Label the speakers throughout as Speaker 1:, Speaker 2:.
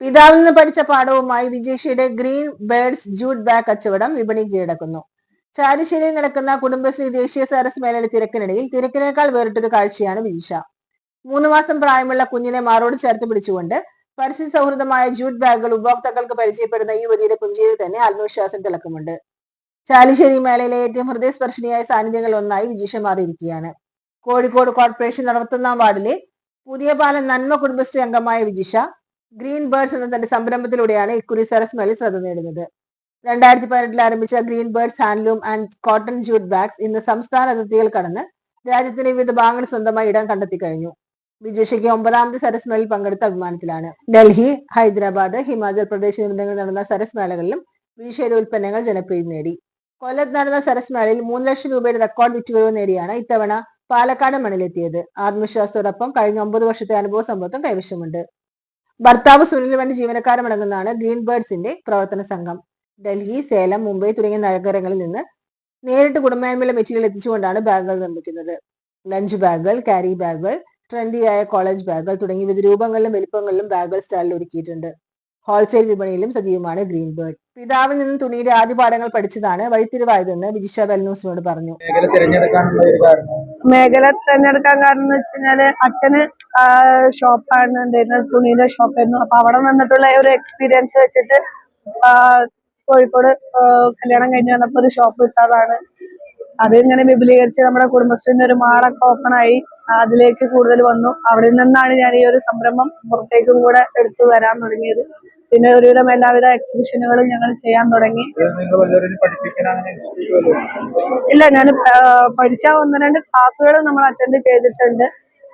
Speaker 1: പിതാവിൽ നിന്ന് പഠിച്ച പാഠവുമായി വിജേഷിയുടെ ഗ്രീൻ ബേർഡ്സ് ജൂട്ട് ബാഗ് കച്ചവടം വിപണി കീഴടക്കുന്നു. ചാരിശ്ശേരിയിൽ നടക്കുന്ന കുടുംബശ്രീ ദേശീയ സരസ് മേളയുടെ തിരക്കിനിടയിൽ തിരക്കിനേക്കാൾ വേറിട്ടൊരു കാഴ്ചയാണ് വിജീഷ മൂന്ന് മാസം പ്രായമുള്ള കുഞ്ഞിനെ മാറോട് ചേർത്ത് പിടിച്ചുകൊണ്ട് പരിസ്ഥിതി സൗഹൃദമായ ജൂട്ട് ബാഗുകൾ ഉപഭോക്താക്കൾക്ക് പരിചയപ്പെടുന്ന ഈ യുവതിയുടെ പുഞ്ചിയിൽ തന്നെ ആത്മവിശ്വാസം തിളക്കമുണ്ട് ചാലിശ്ശേരി മേളയിലെ ഏറ്റവും ഹൃദയസ്പർശിനിയായ സാന്നിധ്യങ്ങൾ ഒന്നായി വിജീഷ മാറിയിരിക്കുകയാണ്. കോഴിക്കോട് കോർപ്പറേഷൻ അറുപത്തൊന്നാം വാർഡിലെ പുതിയ പാലം നന്മ കുടുംബശ്രീ അംഗമായ വിജിഷ ഗ്രീൻ ബേർഡ്സ് എന്ന തന്റെ സംരംഭത്തിലൂടെയാണ് ഇക്കുറി സരസ് മേളിൽ ശ്രദ്ധ നേടുന്നത്. രണ്ടായിരത്തി പതിനെട്ടിൽ ആരംഭിച്ച Green Birds handloom and cotton jute bags ഇന്ന് സംസ്ഥാന അതിർത്തികൾ കടന്ന് രാജ്യത്തിന്റെ വിവിധ ഭാഗങ്ങൾ സ്വന്തമായി ഇടം കണ്ടെത്തി കഴിഞ്ഞു. വിജേഷയ്ക്ക് ഒമ്പതാമത് സരസ് മേളയിൽ പങ്കെടുത്ത അഭിമാനത്തിലാണ്. ഡൽഹി ഹൈദരാബാദ് ഹിമാചൽ പ്രദേശ് എന്നിവിടങ്ങളിൽ നടന്ന സരസ് മേളകളിലും വിജയയുടെ ഉൽപ്പന്നങ്ങൾ ജനപ്രീതി നേടി. കൊല്ലത്ത് നടന്ന സരസ് മേളയിൽ മൂന്ന് ലക്ഷം രൂപയുടെ റെക്കോർഡ് വിറ്റുവരവ് നേടിയാണ് ഇത്തവണ പാലക്കാട് മണ്ണിലെത്തിയത്. ആത്മവിശ്വാസത്തോടൊപ്പം കഴിഞ്ഞ ഒമ്പത് വർഷത്തെ അനുഭവ സമ്പത്തും കൈവശമുണ്ട്. ഭർത്താവ് സുനിലിന് വേണ്ടി ജീവനക്കാരമടങ്ങുന്നതാണ് ഗ്രീൻ ബേർഡ്സിന്റെ പ്രവർത്തന സംഘം. ഡൽഹി സേലം മുംബൈ തുടങ്ങിയ നഗരങ്ങളിൽ നിന്ന് നേരിട്ട് ഗുണമേന്മയുള്ള മെറ്റീരിയൽ എത്തിച്ചുകൊണ്ടാണ് ബാഗുകൾ നിർമ്മിക്കുന്നത്. ലഞ്ച് ബാഗുകൾ ക്യാരി ബാഗുകൾ ട്രെൻഡിയായ കോളേജ് ബാഗുകൾ തുടങ്ങി വിവിധ രൂപങ്ങളിലും വലിപ്പങ്ങളിലും ബാഗുകൾ സ്റ്റാളിൽ ഒരുക്കിയിട്ടുണ്ട്. ഹോൾസെയിൽ വിപണിയിലും സജീവമാണ് ഗ്രീൻ ബേർഡ് പിതാവിൽ നിന്ന് തുണിയുടെ ആദ്യ പാഠങ്ങൾ പഠിച്ചതാണ് വഴിത്തിരിവായതെന്ന് വിജിഷ വെൽനൂസിനോട് പറഞ്ഞു.
Speaker 2: ഒരു കാരണം
Speaker 3: മേഖല തിരഞ്ഞെടുക്കാൻ കാരണം എന്ന് വെച്ച് കഴിഞ്ഞാൽ അച്ഛന് ഷോപ്പാണ് ഉണ്ടായിരുന്നത് തുണിയുടെ ഷോപ്പായിരുന്നു. അപ്പൊ അവിടെ നിന്നിട്ടുള്ള ഒരു എക്സ്പീരിയൻസ് വെച്ചിട്ട് കോഴിക്കോട് കല്യാണം കഴിഞ്ഞ് വന്നപ്പോ ഒരു ഷോപ്പ് ഇട്ടതാണ്. അത് ഇങ്ങനെ വിപുലീകരിച്ച് നമ്മുടെ കുടുംബശ്രീന്റെ ഒരു മാളൊക്കെ ഓപ്പൺ ആയി അതിലേക്ക് കൂടുതൽ വന്നു. അവിടെ നിന്നാണ് ഞാൻ ഈ ഒരു സംരംഭം പുറത്തേക്കും കൂടെ എടുത്തു വരാൻ തുടങ്ങിയത്. പിന്നെ ഒരുവിധം എല്ലാവിധ എക്സിബിഷനുകളും ഞങ്ങൾ ചെയ്യാൻ തുടങ്ങി. ഇല്ല ഞാൻ പഠിച്ച ഒന്ന് രണ്ട് ക്ലാസ്സുകൾ നമ്മൾ അറ്റൻഡ് ചെയ്തിട്ടുണ്ട്.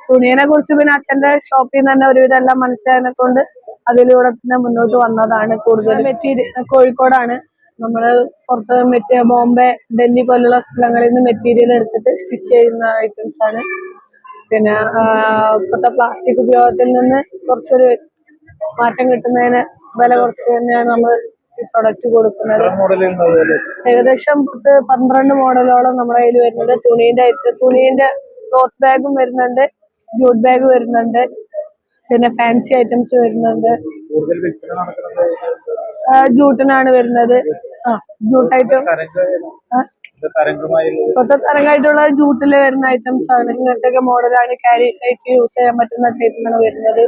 Speaker 3: തുണിയെ കുറിച്ച് പിന്നെ അച്ഛന്റെ ഷോപ്പിൽ നിന്ന് തന്നെ ഒരുവിധം എല്ലാം മനസ്സിലായതിനെ കൊണ്ട് അതിലൂടെ പിന്നെ മുന്നോട്ട് വന്നതാണ് കൂടുതൽ മെറ്റീരിയൽ കോഴിക്കോടാണ്. നമ്മൾ പുറത്ത് മെറ്റീരിയൽ ബോംബെ ഡൽഹി പോലുള്ള സ്ഥലങ്ങളിൽ നിന്ന് മെറ്റീരിയൽ എടുത്തിട്ട് സ്റ്റിച്ച് ചെയ്യുന്ന ഐറ്റംസ് ആണ്. പിന്നെ ഇപ്പോഴത്തെ പ്ലാസ്റ്റിക് ഉപയോഗത്തിൽ നിന്ന് കുറച്ചൊരു മാറ്റം കിട്ടുന്നതിന് വില കുറച്ച് തന്നെയാണ് നമ്മൾ ഈ പ്രൊഡക്റ്റ് കൊടുക്കുന്നത്. ഏകദേശം പത്ത് പന്ത്രണ്ട് മോഡലോളം നമ്മുടെ കയ്യിൽ വരുന്നുണ്ട്. തുണീന്റെ തുണീന്റെ ക്ലോത്ത് ബാഗും വരുന്നുണ്ട് ജൂട്ട് ബാഗ് വരുന്നുണ്ട് പിന്നെ ഫാൻസി ഐറ്റംസ് വരുന്നുണ്ട്. ജൂട്ടിനാണ് വരുന്നത്. ആ ജൂട്ട് ഐറ്റം ഇപ്പോഴത്തെ തരംഗമായിട്ടുള്ള ജൂട്ടിൽ വരുന്ന ഐറ്റംസ് ആണ്. ഇങ്ങനത്തെ മോഡലാണ് ക്യാരി യൂസ് ചെയ്യാൻ പറ്റുന്ന ടൈപ്പാണ് വരുന്നത്.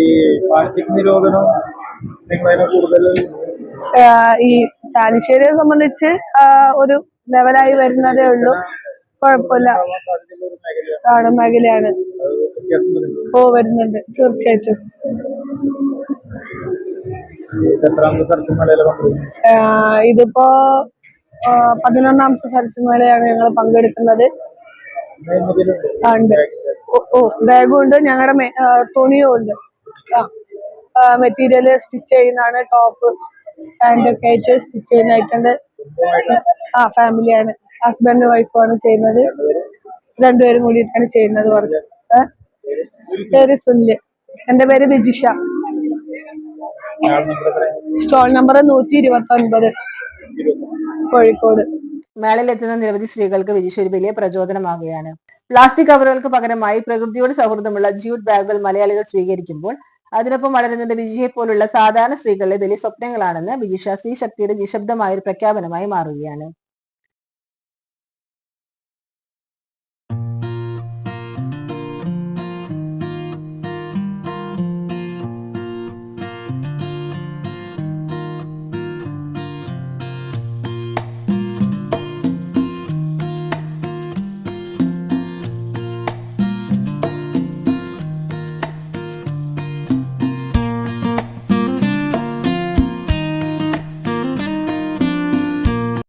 Speaker 2: ഈ പ്ലാസ്റ്റിക് നിരോധനം
Speaker 3: ഈ ചാലിശ്ശേരിയെ സംബന്ധിച്ച് ഒരു ലെവലായി വരുന്നതേ ഉള്ളൂ. കുഴപ്പമില്ല.
Speaker 2: ഒരു മേഖലയാണ്.
Speaker 3: ഓ വരുന്നുണ്ട്. തീർച്ചയായിട്ടും. ഇതിപ്പോ പതിനൊന്നാമത്തെ സരസ്മേളയാണ് ഞങ്ങൾ പങ്കെടുക്കുന്നത്. ഉണ്ട്. ഓ, ബാഗും ഉണ്ട്. ഞങ്ങളുടെ തുണിയും ഉണ്ട്. മെറ്റീരിയൽ സ്റ്റിച്ച് ചെയ്യുന്നതാണ് ടോപ്പ് പാന്റ് ഒക്കെ ആയിട്ട് സ്റ്റിച്ച് ചെയ്യുന്ന ആയിട്ടുണ്ട് ആ ഫാമിലിയാണ് ഹസ്ബൻഡ് വൈഫുമാണ് ചെയ്യുന്നത്. രണ്ടുപേരും കൂടിയിട്ടാണ് ചെയ്യുന്നത് പറഞ്ഞു പേര് സുനിൽ. എന്റെ പേര് ബിജിഷ? സ്റ്റോൾ നമ്പർ നൂറ്റി ഇരുപത്തി ഒൻപത് കോഴിക്കോട്.
Speaker 1: മേളയിലെത്തുന്ന നിരവധി സ്ത്രീകൾക്ക് വിജിഷ ഒരു വലിയ പ്രചോദനമാകുകയാണ്. പ്ലാസ്റ്റിക് കവറുകൾക്ക് പകരമായി പ്രകൃതിയോട് സൗഹൃദമുള്ള ജ്യൂട്ട് ബാഗുകൾ മലയാളികൾ സ്വീകരിക്കുമ്പോൾ അതിനൊപ്പം വളരുന്നത് വിജയെ പോലുള്ള സാധാരണ സ്ത്രീകളുടെ വലിയ സ്വപ്നങ്ങളാണെന്ന് വിജിഷ സ്ത്രീ ശക്തിയുടെ നിശബ്ദമായ ഒരു പ്രഖ്യാപനമായി മാറുകയാണ്.